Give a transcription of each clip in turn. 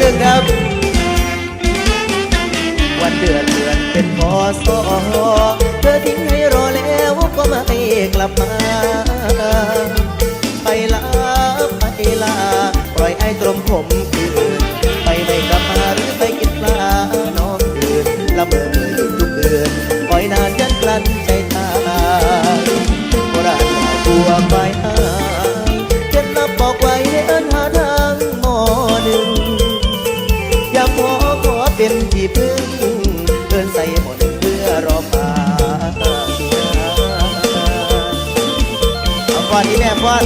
หนึ่งครับ วันเดือนเดือนเป็นพอสอเธอทิ้งให้รอแล้วก็ไม่กลับมา ไปลาไปลาปล่อยไอ้ตรมผมคืนไปไม่กลับมาหรือไปกินปลาน้องคืนละเมอมือทุกเดือนปล่อยนานยันกลั้นใจ รอมาเอาก่อนที่แม่พ่อน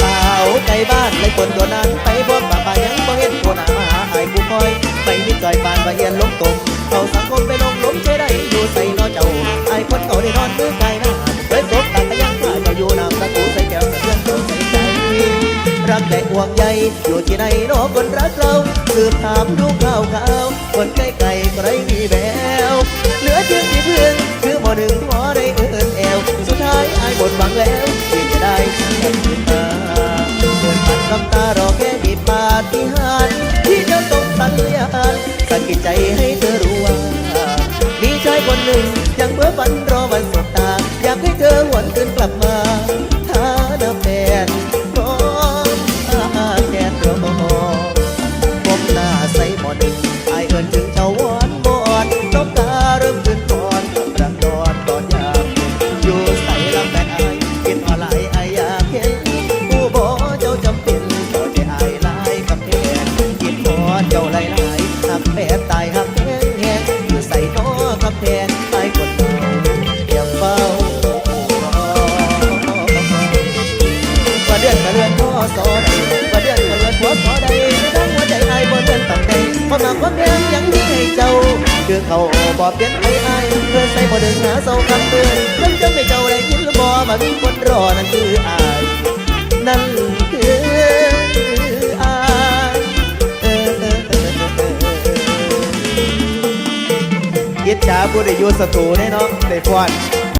สาวไกลบ้านเลยคนตัวนั้นไปบ่ป่าป่ายังบ่เห็นคนหนามาหาไอ้กูคอยไปนิดจอยปานว่าเอียนล้มตกเขาสังคมไปลงล้มเชยได้อยู่ใส่นอเจ้าไอ้คนเขาได้นอนมือไกล รักแต่ห่วงใยอยู่ที่ไหนรอคนรักเราสืบถามดูข่าวข่าวคนใกล้ไกลก็ไรมีแววเหลือเพียงที่เพื่อนคือบ่หนึ่งพอได้เอินแอวสุดท้ายอายหมดหวังแล้วที่จะได้เงินคืนมาเปิดปัดน้ำตารอแค่มีปาฏิหาริย์ที่จะต้องสัญญาสะกิดใจให้เธอรู้ว่ามีชายคนหนึ่งยังเพ้อฝันรอวันสบตา อยากให้เธอหวนคืนกลับมาหาหน้าแฟน บ่เปลี่ยนไปอายเพื่อนใส่บ่เดินหาเศร้าคำเตือนจนจังไม่เจ้าได้ยินหรือบ่ว่ามีคนรอนั่นคืออายนั่นคืออายเออเออเออเออเออยิดจ้าบุได้อยู่สตูแน่เนาะได้พอด